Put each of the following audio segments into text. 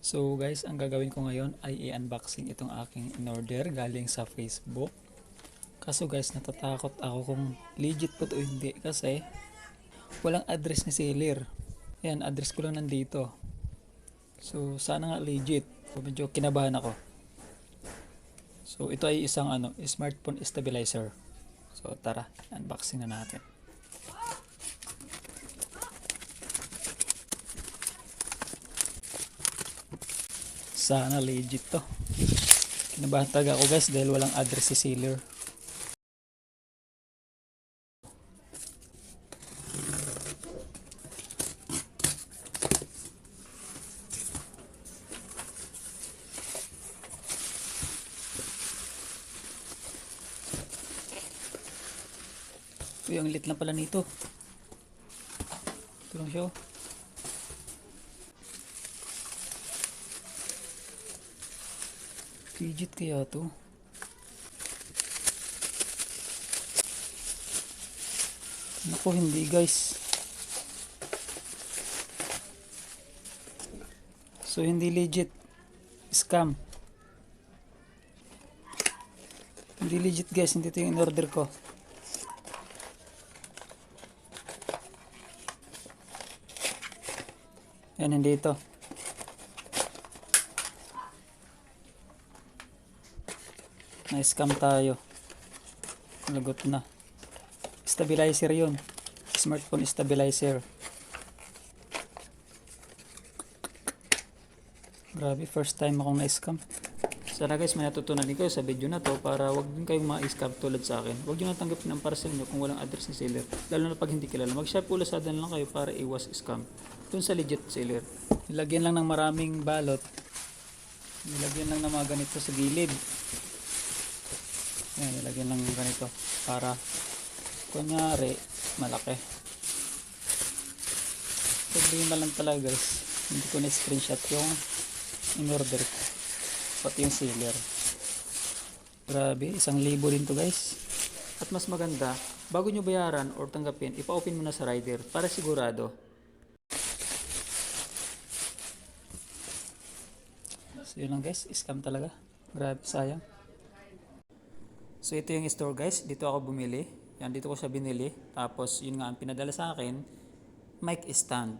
So guys, ang gagawin ko ngayon ay i-unboxing itong aking in-order galing sa Facebook. Kaso guys, natatakot ako kung legit po to hindi kasi walang address ni seller. Yan, address ko lang nandito. So sana nga legit. So, medyo kinabahan ako. So ito ay isang ano, smartphone stabilizer. So tara, unboxing na natin. Sana legit to. Kinabahan talaga ako guys dahil walang address si seller. Uy, ang lit lang pala nito. Ito lang siya. oh. Legit kaya to? Naku, hindi guys. So, hindi legit. Scam. Hindi legit guys. Hindi ito yung in-order ko. Yan, hindi ito. Na-scam tayo. Lagot na. Stabilizer yun. Smartphone stabilizer. Grabe, first time akong na-scam. Sana guys, may natutunan din kayo sa video na to para wag din kayong ma-scam tulad sa akin. Huwag nyo natanggapin ang parcel nyo kung walang address ni seller. Lalo na pag hindi kilala. Mag-shop o Lazada na lang kayo para iwas scam. Dun sa legit seller. Nilagyan lang ng maraming balot. Nilagyan lang ng mga ganito sa gilid. Ayan, nilagyan lang ng ganito para kunyari malaki. Problema lang talaga guys. Hindi ko na-screenshot yung in-order ko. Pati yung seller. Grabe, isang libo din to guys. At mas maganda, bago nyo bayaran or tanggapin, ipa-open mo na sa rider para sigurado. So yun lang guys, scam talaga. Grabe, sayang. So ito yung store guys, dito ako bumili. Yan, dito ko siya binili. Tapos yun nga ang pinadala sa akin, mic stand.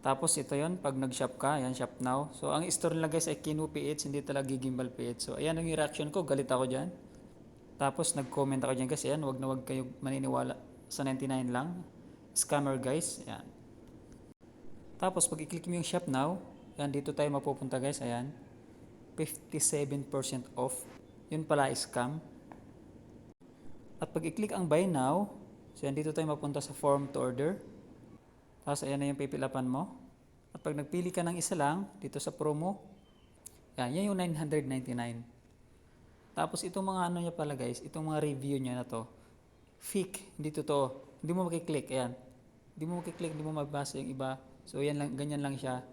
Tapos ito yon pag nag-shop ka, yan shop now. So ang store nila guys ay Kinu PH, hindi talaga Gimbal PH. So ayan ang reaction ko, galit ako dyan. Tapos nag-comment ako dyan guys, ayan, wag na wag kayo maniniwala sa 99 lang. Scammer guys, ayan. Tapos pag i-click mo yung shop now, yan dito tayo mapupunta guys, ayan. 57% off. Yun pala scam. At pag i-click ang buy now, so yan dito tayo mapunta sa form to order. Tapos ayan na yung pipilapan mo. At pag nagpili ka ng isa lang, dito sa promo, yan, yan yung 999. Tapos itong mga ano niya pala guys, itong mga review niya na to, fake, hindi totoo. Hindi mo makiklik, ayan. Hindi mo makiklik, hindi mo magbasa yung iba. So yan lang, ganyan lang siya.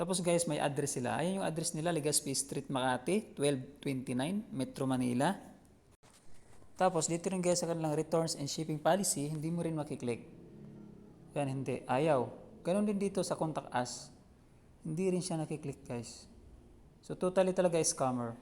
Tapos guys, may address sila. Ayan yung address nila, Legazpi Street, Makati, 1229, Metro Manila. Tapos dito rin guys sa kanilang returns and shipping policy, hindi mo rin makiklik. Yan, hindi. Ayaw. Ganon din dito sa contact us. Hindi rin siya nakiklik guys. So totally talaga scammer.